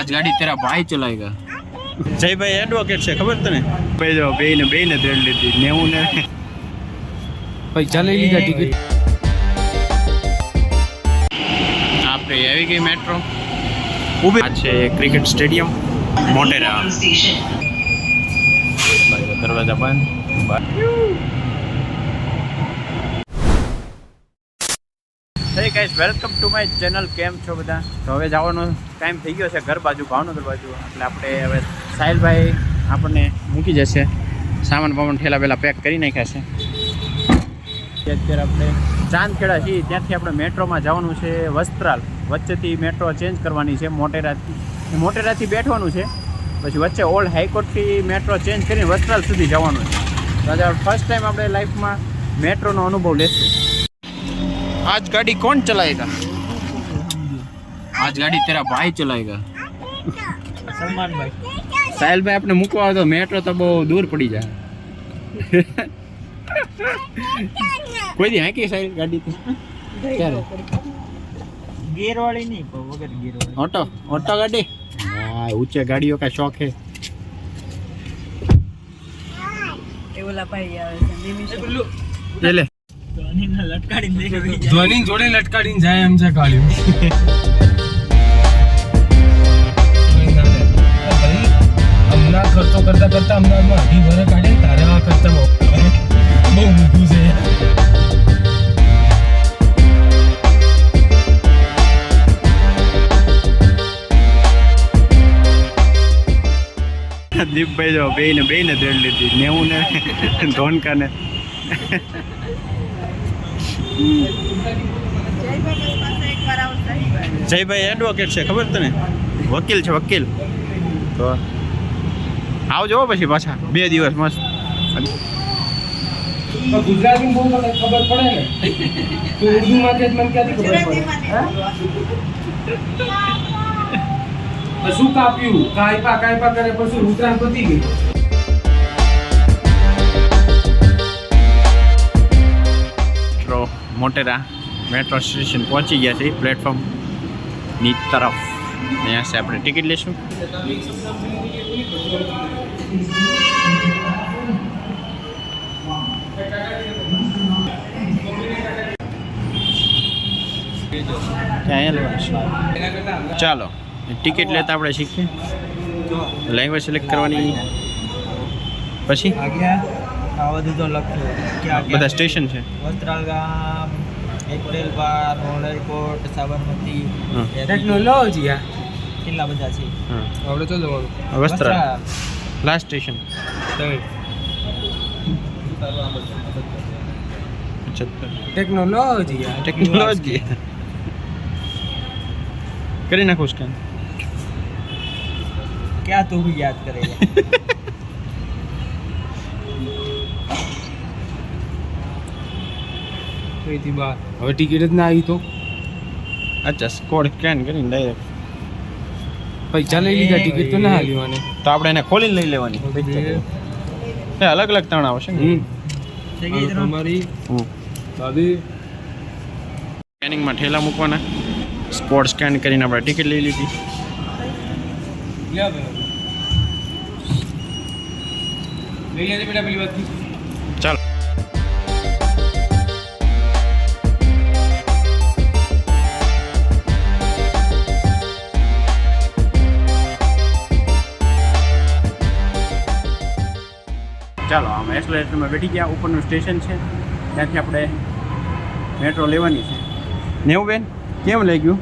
આજ ગાડી તારા ભાઈ ચલાવેગા જયભાઈ એડવોકેટ છે ખબર તને? ભાઈ જો બે ને બે ને દેડ લીધી ને નેવું ને. ભાઈ ચાલી લીધા ટિકિટ આપણે આવી ગઈ મેટ્રો ઊભી. ઊભી છે ક્રિકેટ સ્ટેડિયમ મોટેરા. દરવાજા બંધ. Bye hey guys welcome to my channel કેમ છો બધા? તો હવે જવાનો ટાઈમ થઈ ગયો છે ઘર બાજુ, ભાવનગર બાજુ. એટલે આપણે હવે સાહિલભાઈ આપણને મૂકી જશે. સામાન બામાન ઠેલા પહેલાં પેક કરી નાખ્યા છે. અત્યારે આપણે ચાંદખેડા છીએ. ત્યાંથી આપણે મેટ્રોમાં જવાનું છે વસ્ત્રાલ. વચ્ચેથી મેટ્રો ચેન્જ કરવાની છે. મોટેરાથી મોટેરાથી બેઠવાનું છે. પછી વચ્ચે ઓલ્ડ હાઈકોર્ટથી મેટ્રો ચેન્જ કરીને વસ્ત્રાલ સુધી જવાનું છે. તો ફર્સ્ટ ટાઈમ આપણે લાઈફમાં મેટ્રોનો અનુભવ લેશું. आज गाड़ी कौन चलाएगा आज गाड़ी तेरा भाई चलाएगा સલમાનભાઈ સાહેલ ભાઈ આપણે મૂકવા હોય તો મેટ્રો તો બહુ દૂર પડી જાય કોઈ દી હાંકી સાહેલ ગાડી તો ક્યારે ગેરવાળી નહીં પણ વગર ગેરવાળી ઓટો ઓટો ગાડી હા ઊંચે ગાડીઓ का शौक है એ ઓલા ભાઈ આવે છે નિમિષ ले ले ધ્વનિ જોડે લટકાડીને જાય એમ છે કાળ્યું. હમણાં ખર્ચો કરતા કરતા અમદાવાદમાં અઢી વરસ કાઢે તારે આ કરતા બહુ મોટું છે. દીપભાઈ જો બે ને બે ને તેડ લીધી નેવું ને ધોનકા ને જયભાઈ એડવોકેટ છે ખબર તને? વકીલ છે વકીલ. તો આવજો હો પછી પાછા. બે દિવસ મસ્ત. ગુજરાતી બહુ મને ખબર પડે ને. તો ઉર્દુમાં કે મને ક્યાંથી ખબર પડે? શું કાપ્યું? કાયપા કાયપા કરે પછી ઉત્તરાયણ પતી ગઈ? મેટ્રો મોટેરા સ્ટેશન પહોંચી ગયા છે. પ્લેટફોર્મની તરફ. અહીંયા છે આપણે ટિકિટ લઈશું. ચાલો, ટિકિટ લેતા આપણે શીખીએ. લેંગ્વેજ સિલેક્ટ કરવાની. પછી? આ બધું તો લખ્યું. ક્યાં બધા સ્ટેશન છે? Vastral Gam Apparel Park airport Sabarmati. Technology આ? કેટલા બધા છે? આપણે તો જવાનું. વસ્ત્રાલ. લાસ્ટ સ્ટેશન ટેકનોલોજી આ? ટેકનોલોજી કરી નાખું સ્કેન ક્યાં તું બી યાદ કરેगा કઈથી બહાર હવે ટિકિટ જ ના આવી તો. અચ્છા સ્કોડ સ્કેન કરીને ડાયરેક્ટ પૈસા લઈ લીધા ટિકિટ તો ના આવી મને તો આપણે એને ખોલીને લઈ લેવાની. એ અલગ અલગ તાણ આવશે ને. ત્રણ? તમારી. દાદી સ્કેનિંગમાં ઠેલા મૂકવાના. સ્પોટ સ્કેન કરીને આપણે ટિકિટ લઈ લીધી. ચાલો. આમ બેઠી ગયા ઉપરનું સ્ટેશન છે ત્યાંથી આપણે મેટ્રો લેવાની છે. નેવું બેન કેમ લઈ ગયું?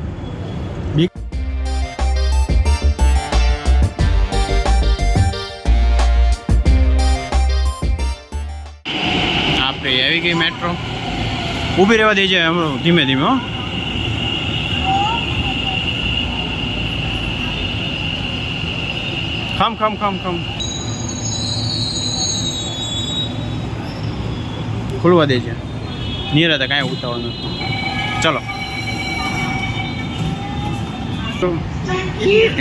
આપણે આવી ગઈ મેટ્રો. ઊભી રહેવા દેજે હમણાં ધીમે ધીમે હો. ખમ ખમ ખમ ખમ. ખુલવા નિયર હતા, કાંઈ ઉતાવળ નથી. ચલો.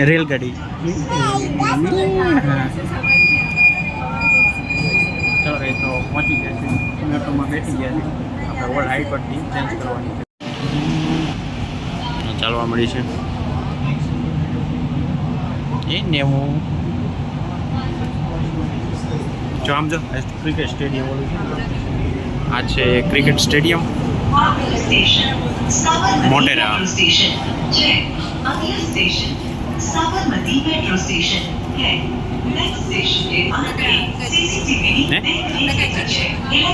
રેલગાડી. ચલો, એ તો પહોંચી ગયા છે. મેટ્રોમાં બેઠી ગયા છે. આપણે ઓલ્ડ હાઈકોર્ટની ચેન્જ કરવાની ચાલવા મળી છે. એ નેવું જો આમ જો ક્રિકેટ સ્ટેડિયમ છે આ છે ક્રિકેટ સ્ટેડિયમ. મોટેરા.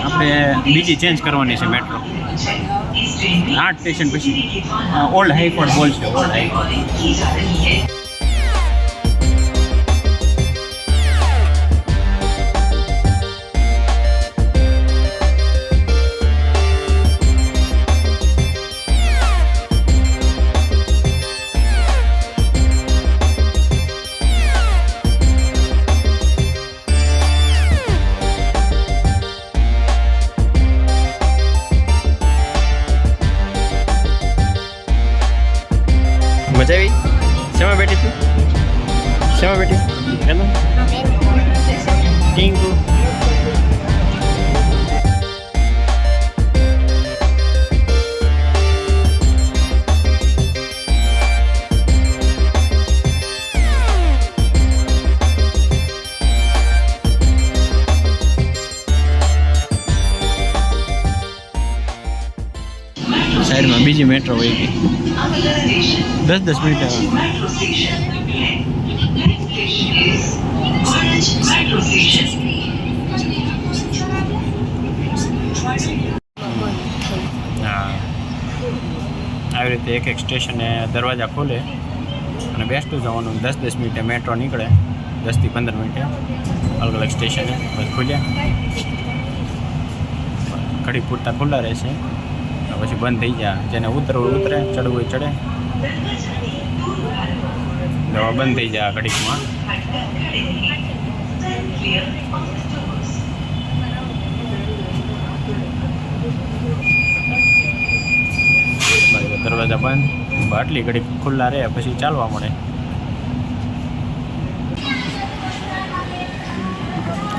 આપણે બીજી ચેન્જ કરવાની છે મેટ્રો આઠ સ્ટેશન પછી. ઓલ્ડ હાઈકોર્ટ બોલ છે ઓલ્ડ હાઈકોર્ટ મજા આવી? શેમાં બેઠી તું? શેમાં બેઠી? એનું? ટીંકુ બીજી મેટ્રો હોય ગઈ. દસ દસ મિનિટ આવી રીતે એક એક સ્ટેશને દરવાજા ખોલે અને બેસતું જવાનું. દસ દસ મિનિટે મેટ્રો નીકળે. દસથી પંદર મિનિટે. અલગ અલગ સ્ટેશને ખુલ્યા ઘડી પૂરતા ખુલ્લા રહેશે. પછી બંધ થઈ જાય જેને ઉતરવું ઉતરે, ચડવું હોય ચડે. દવા બંધ થઈ જાય ઘડીકમાં. દરવાજા બંધ. આટલી ઘડી ખુલ્લા રહે, પછી ચાલવા મળે.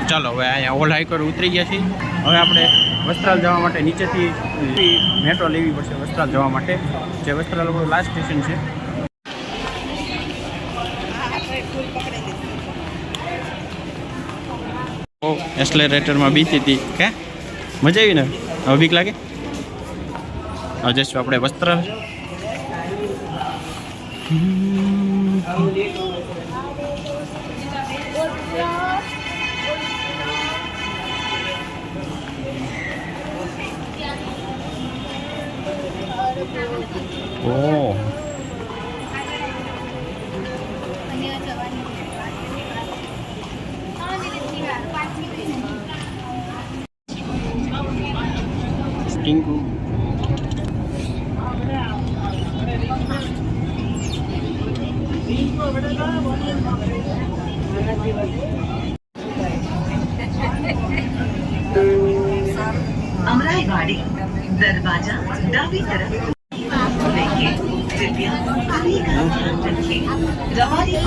ચાલો, હવે અહીંયા ઓલ હાઈકર ઉતરી ગયા છીએ. હવે આપણે વસ્ત્રાલ જવા માટે નીચેથી મેટ્રો લેવી પડશે વસ્ત્રાલ જવા માટે જે વસ્ત્રાલ આપણું લાસ્ટ સ્ટેશન છે. એક્સલેરેટરમાં બીતી હતી. કે? મજા આવી ને? હવે બીક લાગે? હવે જઈશું આપણે વસ્ત્રાલ. ઓ. ટિંકુ ટિંકુ દરવાજા ડાબી તરફ રવારી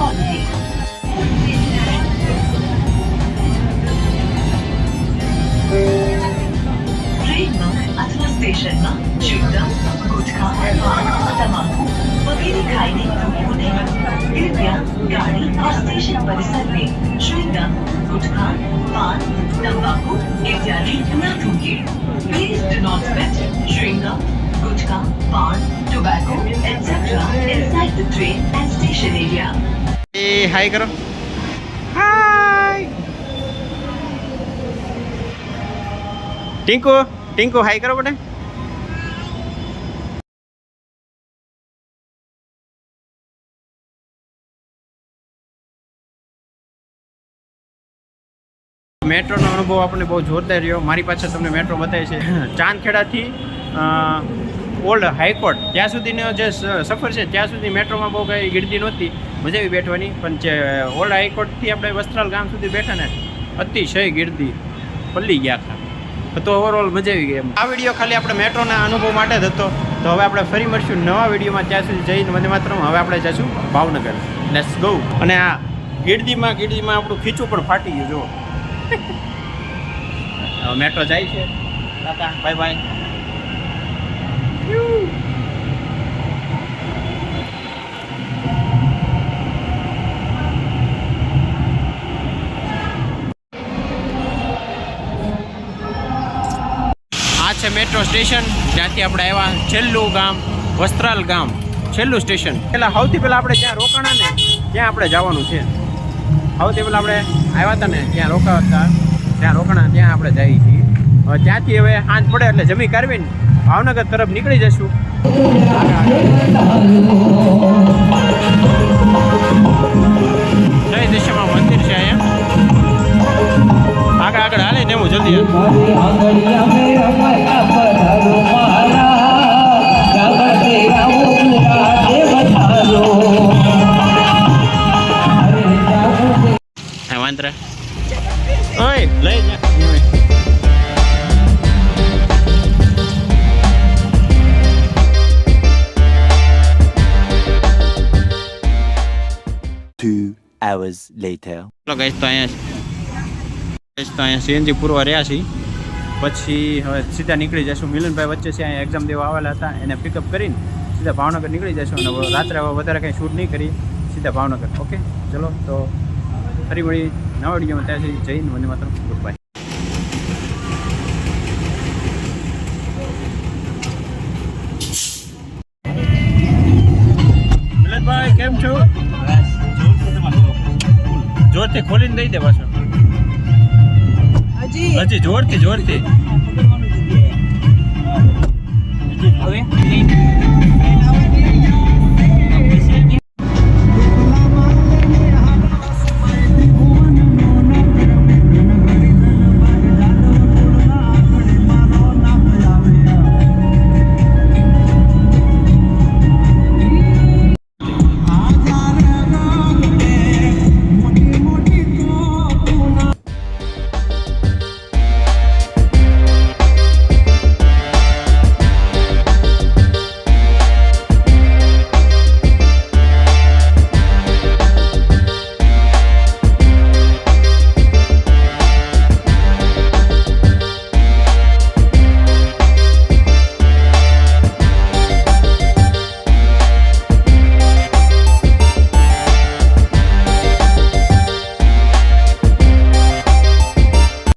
ટ્રેનમાં અથવા સ્ટેશનમાં શુદ્ધ ગુટખા તમાકુ भी दिखाई नहीं उन्हें कृपया गाड़ी और स्टेशन परिसर में शून्य गुटखा पान तंबाकू इत्यादि न थूके please do not spit श्रृंगा gutkha paan tobacco etcetera inside the train and station area hi करो। हाय टिंकू टिंकू हाय करो बेटा। મેટ્રોનો અનુભવ આપણને બહુ જોરદાર રહ્યો. મારી પાછળ તમને મેટ્રો બતાવી છે. ચાંદખેડાથી ઓલ્ડ હાઈકોર્ટ, ત્યાં સુધીનો જે સફર છે, ત્યાં સુધી મેટ્રોમાં બહુ કંઈ ગીર્દી નહોતી. મજા આવી બેઠવાની. પણ જે ઓલ્ડ હાઈકોર્ટથી આપણે વસ્ત્રાલ ગામ સુધી બેઠા ને, અતિશય ગીર્દી પલ્લી ગયા હતા. તો ઓવરઓલ મજા આવી ગઈ આ વીડિયો ખાલી આપણે મેટ્રોના અનુભવ માટે જ હતો. તો હવે આપણે ફરી મળશું નવા વિડીયોમાં. ત્યાં સુધી જઈને મને માત્ર હવે આપણે જઈશું ભાવનગર. લેટ્સ ગો અને આ ગીર્દીમાં ગીર્દીમાં આપણું ખીચું પણ ફાટી ગયું જો હવે મેટ્રો જાય છે. બાય બાય આ છે મેટ્રો સ્ટેશન જ્યાંથી આપણે આવ્યા છેલ્લું ગામ વસ્ત્રાલ ગામ. છેલ્લું સ્ટેશન પહેલાં સૌથી પહેલાં આપણે જ્યાં રોકાણા ને ત્યાં આપણે જવાનું છે. સૌથી પહેલાં આપણે આવ્યા હતા ને, ત્યાં રોકાવા હતા. ત્યાં રોકાણા, ત્યાં આપણે જઈએ છીએ. ત્યાંથી હવે સાંજ પડે એટલે જમી કાઢવીને ભાવનગર તરફ નીકળી જશું. જય દિશામાં મંદિર છે અહીંયા. આગળ આગળ હાલે ને હું જલ્દી hours later. ચલો ગાઈસ તો અહીંયા તો અહીંયા સીએનજી પૂરવા રહ્યા છીએ. પછી હવે સીધા નીકળી જશું મિલનભાઈ વચ્ચે છે, અહીંયા એક્ઝામ દેવા આવેલા હતા. એને પિકઅપ કરીને સીધા ભાવનગર નીકળી જશું અને રાત્રે હવે વધારે કંઈ શૂટ નહીં કરી સીધા ભાવનગર. ઓકે ચલો, તો ફરી વળી નવા વિડીયોમાં ત્યાં જઈને મને માત્ર જોરથી ખોલીને દઈ દે પાછો. હજી. હજી જોરથી જોરથી. હવે